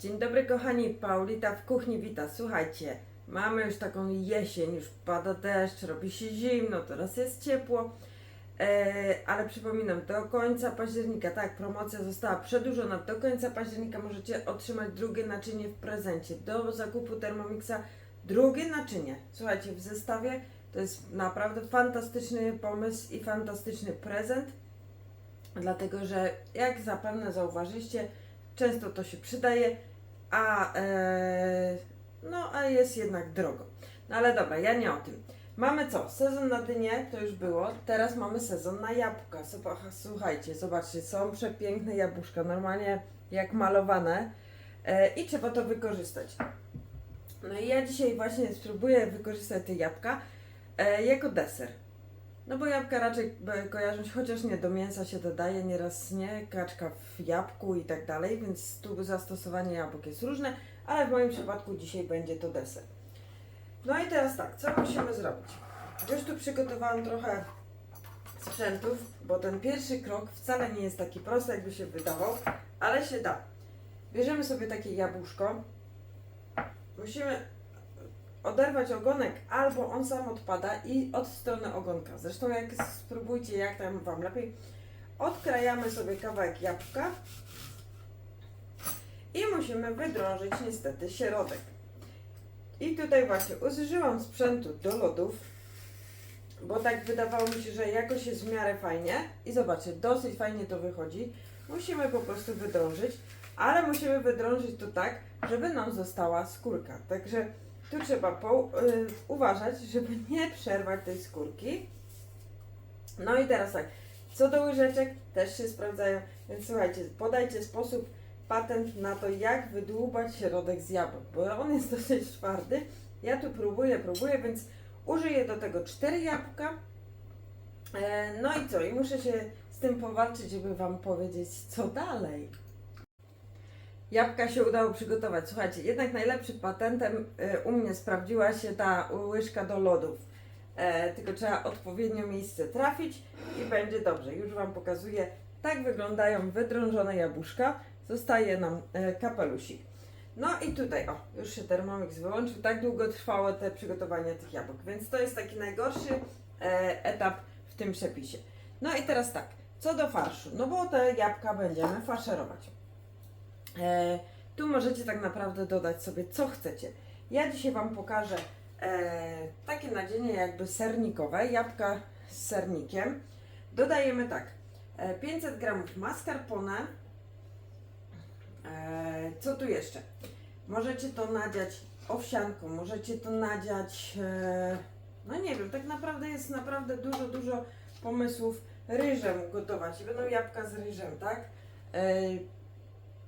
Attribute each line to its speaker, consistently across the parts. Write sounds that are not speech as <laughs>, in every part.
Speaker 1: Dzień dobry kochani, Paulita w kuchni wita. Słuchajcie, mamy już taką jesień, już pada deszcz, robi się zimno, teraz jest ciepło. E, ale przypominam, do końca października, tak, promocja została przedłużona. Do końca października możecie otrzymać drugie naczynie w prezencie. Do zakupu Thermomixa drugie naczynie. Słuchajcie, w zestawie to jest naprawdę fantastyczny pomysł i fantastyczny prezent. Dlatego, że jak zapewne zauważyliście, często to się przydaje, a, e, no, a jest jednak drogo. No ale dobra, ja nie o tym. Mamy co? Sezon na dynie to już było, teraz mamy sezon na jabłka. Słuchajcie, zobaczcie, są przepiękne jabłuszka, normalnie jak malowane e, i trzeba to wykorzystać. No i ja dzisiaj właśnie spróbuję wykorzystać te jabłka e, jako deser. No bo jabłka raczej kojarzą się, chociaż nie, do mięsa się dodaje, nieraz nie, kaczka w jabłku i tak dalej, więc tu zastosowanie jabłek jest różne, ale w moim przypadku dzisiaj będzie to deser. No i teraz tak, co musimy zrobić? Już tu przygotowałam trochę sprzętów, bo ten pierwszy krok wcale nie jest taki prosty, jakby się wydawał, ale się da. Bierzemy sobie takie jabłuszko, musimy oderwać ogonek, albo on sam odpada i od strony ogonka. Zresztą jak spróbujcie, jak tam Wam lepiej, odkrajamy sobie kawałek jabłka i musimy wydrążyć niestety środek. I tutaj właśnie użyłam sprzętu do lodów, bo tak wydawało mi się, że jakoś jest w miarę fajnie i zobaczcie, dosyć fajnie to wychodzi. Musimy po prostu wydrążyć, ale musimy wydrążyć to tak, żeby nam została skórka. Także tu trzeba po, y, uważać, żeby <laughs> nie przerwać tej skórki. No i teraz tak, co do łyżeczek też się sprawdzają, więc słuchajcie, podajcie sposób, patent na to, jak wydłubać środek z jabłek, bo on jest dosyć twardy. Ja tu próbuję, próbuję, więc użyję do tego cztery jabłka. E, no i co? I muszę się z tym powalczyć, żeby Wam powiedzieć, co dalej. Jabłka się udało przygotować. Słuchajcie, jednak najlepszym patentem e, u mnie sprawdziła się ta łyżka do lodów. E, tylko trzeba odpowiednio miejsce trafić i będzie dobrze. Już Wam pokazuję, tak wyglądają wydrążone jabłuszka. Zostaje nam e, kapelusik. No i tutaj, o, już się Thermomix wyłączył. Tak długo trwało te przygotowanie tych jabłek, więc to jest taki najgorszy e, etap w tym przepisie. No i teraz tak, co do farszu, no bo te jabłka będziemy faszerować. E, tu możecie tak naprawdę dodać sobie co chcecie. Ja dzisiaj Wam pokażę e, takie nadzienie jakby sernikowe, jabłka z sernikiem. Dodajemy tak, e, 500 g mascarpone. E, co tu jeszcze? Możecie to nadziać owsianką, możecie to nadziać, e, no nie wiem, tak naprawdę jest naprawdę dużo, dużo pomysłów ryżem gotować. I będą jabłka z ryżem, tak? E,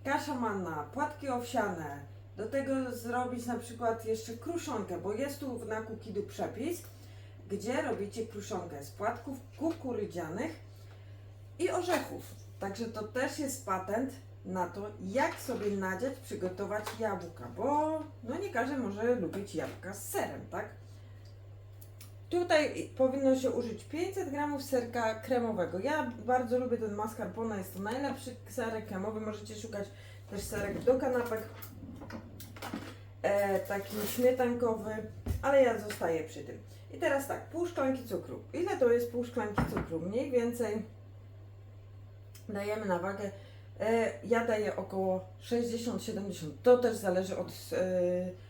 Speaker 1: kasza manna, płatki owsiane, do tego zrobić na przykład jeszcze kruszonkę, bo jest tu na kukidu przepis, gdzie robicie kruszonkę z płatków kukurydzianych i orzechów. Także to też jest patent na to, jak sobie nadziać, przygotować jabłka, bo no nie każdy może lubić jabłka z serem, tak? Tutaj powinno się użyć 500 gramów serka kremowego. Ja bardzo lubię ten mascarpone, jest to najlepszy serek kremowy. Możecie szukać też serek do kanapek, e, taki śmietankowy, ale ja zostaję przy tym. I teraz tak, pół szklanki cukru. Ile to jest pół szklanki cukru? Mniej więcej dajemy na wagę. E, ja daję około 60-70. To też zależy od e,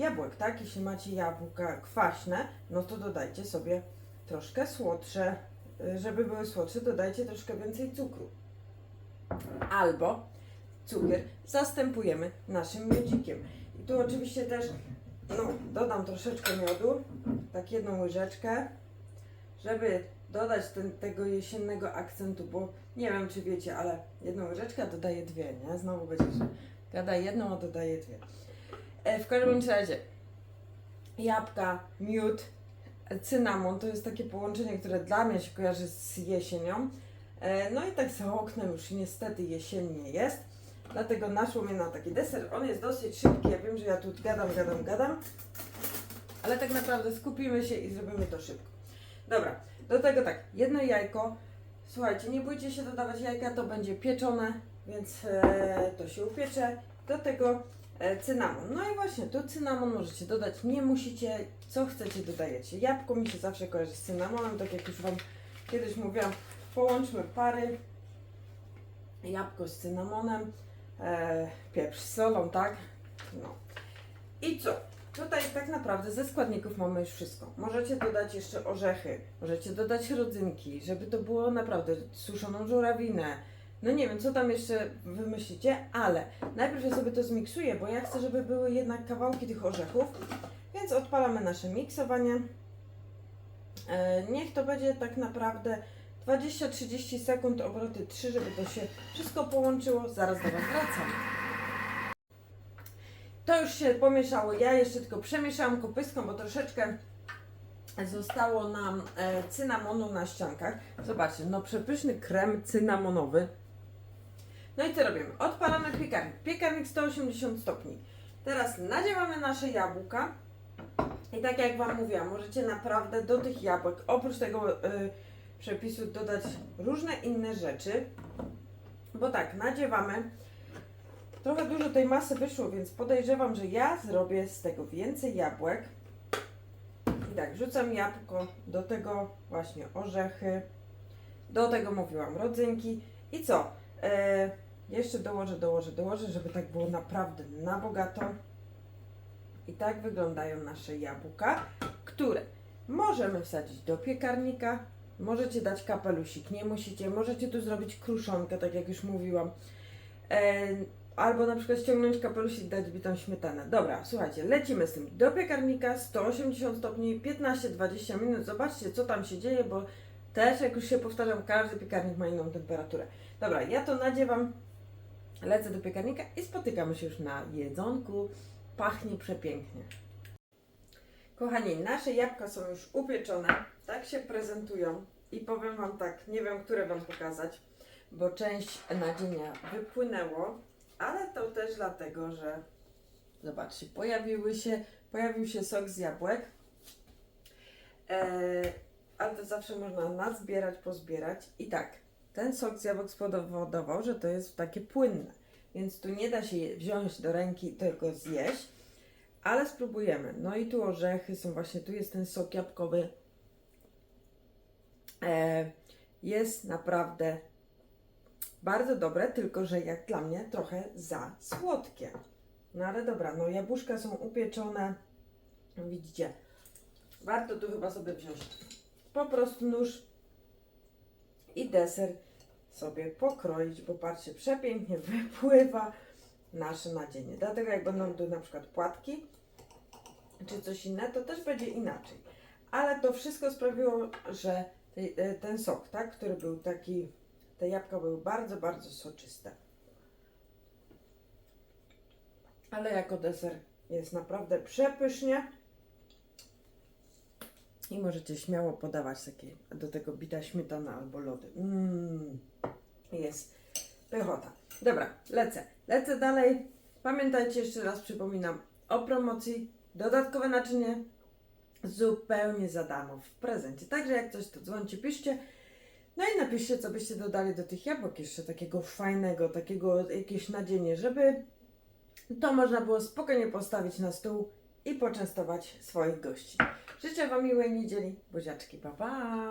Speaker 1: jabłek, tak? Jeśli macie jabłka kwaśne, no to dodajcie sobie troszkę słodsze. E, Żeby były słodsze, dodajcie troszkę więcej cukru. Albo cukier zastępujemy naszym miodzikiem. I tu oczywiście też no, dodam troszeczkę miodu, tak jedną łyżeczkę, żeby dodać ten, tego jesiennego akcentu, bo nie wiem czy wiecie, ale jedną łyżeczkę a dodaję dwie, nie? Znowu będzie, że gada jedną, a dodaję dwie. E, w każdym razie jabłka, miód, e, cynamon to jest takie połączenie, które dla mnie się kojarzy z jesienią. E, no i tak za oknem już niestety jesiennie jest. Dlatego naszło mnie na taki deser. On jest dosyć szybki. Ja wiem, że ja tu gadam, gadam, gadam. Ale tak naprawdę skupimy się i zrobimy to szybko. Dobra, do tego tak, jedno jajko. Słuchajcie, nie bójcie się dodawać jajka, to będzie pieczone, więc to się upiecze. do tego cynamon. No i właśnie, tu cynamon możecie dodać, nie musicie, co chcecie dodajecie. Jabłko mi się zawsze kojarzy z cynamonem, tak jak już Wam kiedyś mówiłam, połączmy pary, jabłko z cynamonem, e, pieprz z solą, tak? No. I co? Tutaj tak naprawdę ze składników mamy już wszystko. Możecie dodać jeszcze orzechy, możecie dodać rodzynki, żeby to było naprawdę suszoną żurawinę. No nie wiem, co tam jeszcze wymyślicie, ale najpierw ja sobie to zmiksuję, bo ja chcę, żeby były jednak kawałki tych orzechów. Więc odpalamy nasze miksowanie. E, niech to będzie tak naprawdę 20-30 sekund, obroty 3, żeby to się wszystko połączyło. Zaraz do Was wracam. To już się pomieszało. Ja jeszcze tylko przemieszałam kopyską, bo troszeczkę zostało nam e, cynamonu na ściankach. Zobaczcie, no przepyszny krem cynamonowy. No i co robimy? Odpalamy piekarnik. Piekarnik 180 stopni. Teraz nadziewamy nasze jabłka. I tak jak Wam mówiłam, możecie naprawdę do tych jabłek, oprócz tego y, przepisu, dodać różne inne rzeczy. Bo tak, nadziewamy. Trochę dużo tej masy wyszło, więc podejrzewam, że ja zrobię z tego więcej jabłek. I tak, wrzucam jabłko, do tego właśnie orzechy, do tego mówiłam rodzynki. I co? E, jeszcze dołożę, dołożę, dołożę, żeby tak było naprawdę na bogato. I tak wyglądają nasze jabłka, które możemy wsadzić do piekarnika. Możecie dać kapelusik, nie musicie. Możecie tu zrobić kruszonkę, tak jak już mówiłam. E, albo na przykład ściągnąć kapelusik, dać bitą śmietanę. Dobra, słuchajcie, lecimy z tym do piekarnika, 180 stopni, 15-20 minut. Zobaczcie, co tam się dzieje, bo też, jak już się powtarzam, każdy piekarnik ma inną temperaturę. Dobra, ja to nadziewam, lecę do piekarnika i spotykamy się już na jedzonku. Pachnie przepięknie. Kochani, nasze jabłka są już upieczone, tak się prezentują i powiem Wam tak, nie wiem, które Wam pokazać, bo część nadzienia wypłynęło, ale to też dlatego, że zobaczcie, pojawiły się, pojawił się sok z jabłek, Eee, ale to zawsze można nazbierać, pozbierać. I tak, ten sok z jabłek spowodował, że to jest takie płynne. Więc tu nie da się wziąć do ręki tylko zjeść, ale spróbujemy. No i tu orzechy są właśnie, tu jest ten sok jabłkowy. Eee, jest naprawdę bardzo dobre, tylko że jak dla mnie trochę za słodkie. No ale dobra, no jabłuszka są upieczone. Widzicie, warto tu chyba sobie wziąć po prostu nóż i deser sobie pokroić, bo patrzcie, przepięknie <laughs> wypływa nasze nadzienie. Dlatego jak będą tu na przykład płatki czy coś innego, to też będzie inaczej. Ale to wszystko sprawiło, że e, ten sok, tak, który był taki, te jabłka były bardzo, bardzo soczyste. Ale jako deser jest naprawdę przepysznie. I możecie śmiało podawać takie, do tego bita śmietana albo lody. Mmm, jest pychota. Dobra, lecę. Lecę dalej. Pamiętajcie, jeszcze raz przypominam o promocji. Dodatkowe naczynie zupełnie za darmo w prezencie. Także jak coś, to dzwońcie, piszcie. No i napiszcie, co byście dodali do tych jabłek jeszcze takiego fajnego, takiego jakieś nadzienie, żeby to można było spokojnie postawić na stół i poczęstować swoich gości. Życzę Wam miłej niedzieli. Buziaczki, pa pa!